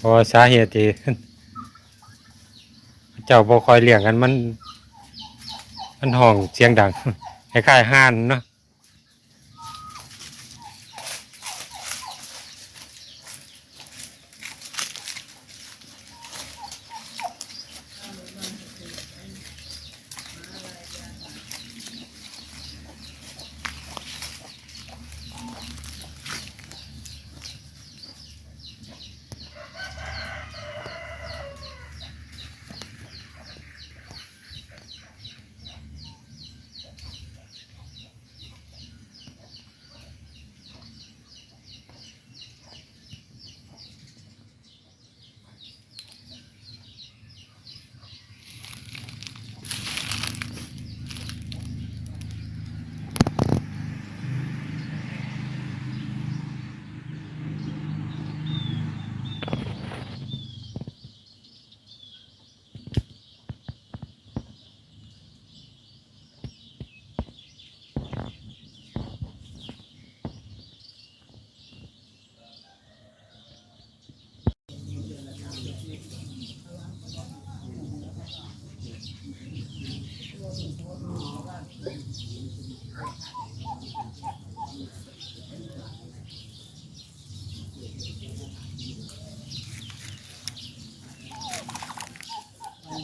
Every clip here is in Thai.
พราะสาเหตุที่เจ้าบ่คอยเลี้ยงกันมัน มันห้องเสียงดังคล้ายๆห่านเนาะ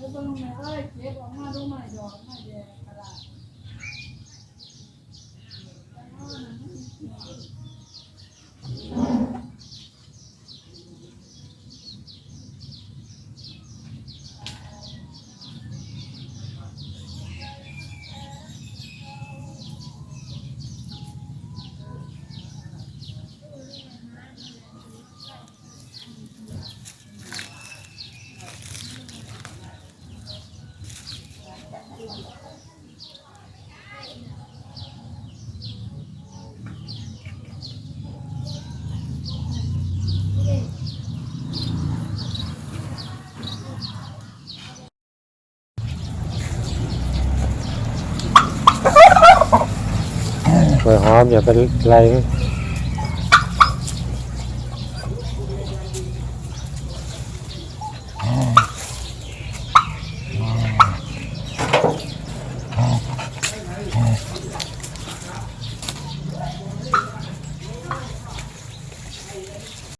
แล้วตรงมาเอ้ยเก็บออกมาดูใหม่ดอกใหม่แดงกระดาษ วยหอมอย่าไปไล่